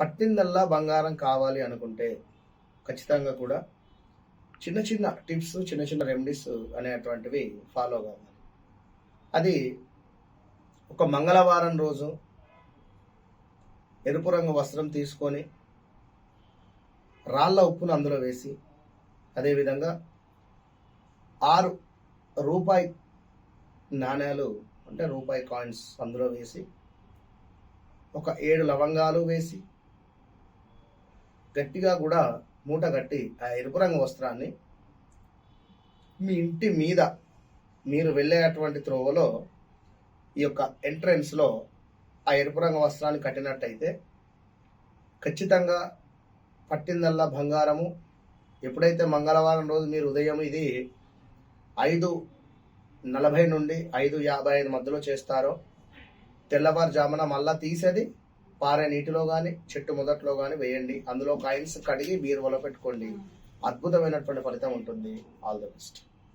పట్టిందల్లా బంగారం కావాలి అనుకుంటే ఖచ్చితంగా కూడా చిన్న చిన్న టిప్స్ చిన్న చిన్న రెమెడీస్ అనేటువంటివి ఫాలో కావాలి అది ఒక మంగళవారం రోజు ఎరుపు రంగు వస్త్రం తీసుకొని రాళ్ళ ఉప్పును అందులో వేసి అదేవిధంగా ఆరు రూపాయి నాణ్యాలు అంటే రూపాయి కాయిన్స్ అందులో వేసి ఒక ఏడు లవంగాలు వేసి గట్టిగా కూడా మూట కట్టి ఆ ఎరుపు రంగు వస్త్రాన్ని మీ ఇంటి మీద మీరు వెళ్ళేటువంటి త్రోవలో ఈ యొక్క ఎంట్రన్స్లో ఆ ఎరుపు రంగు వస్త్రాన్ని కట్టినట్టయితే ఖచ్చితంగా పట్టిందల్లా బంగారము. ఎప్పుడైతే మంగళవారం రోజు మీరు ఉదయం ఇది ఐదు నలభై నుండి ఐదు యాభై ఐదు మధ్యలో చేస్తారో తెల్లవారుజామున మళ్ళా తీసేది పారే నీటిలో కానీ చెట్టు మొదట్లో కానీ వేయండి. అందులో కాయిన్స్ కడిగి బీరువలో పెట్టుకోండి. అద్భుతమైనటువంటి ఫలితం ఉంటుంది. All the best.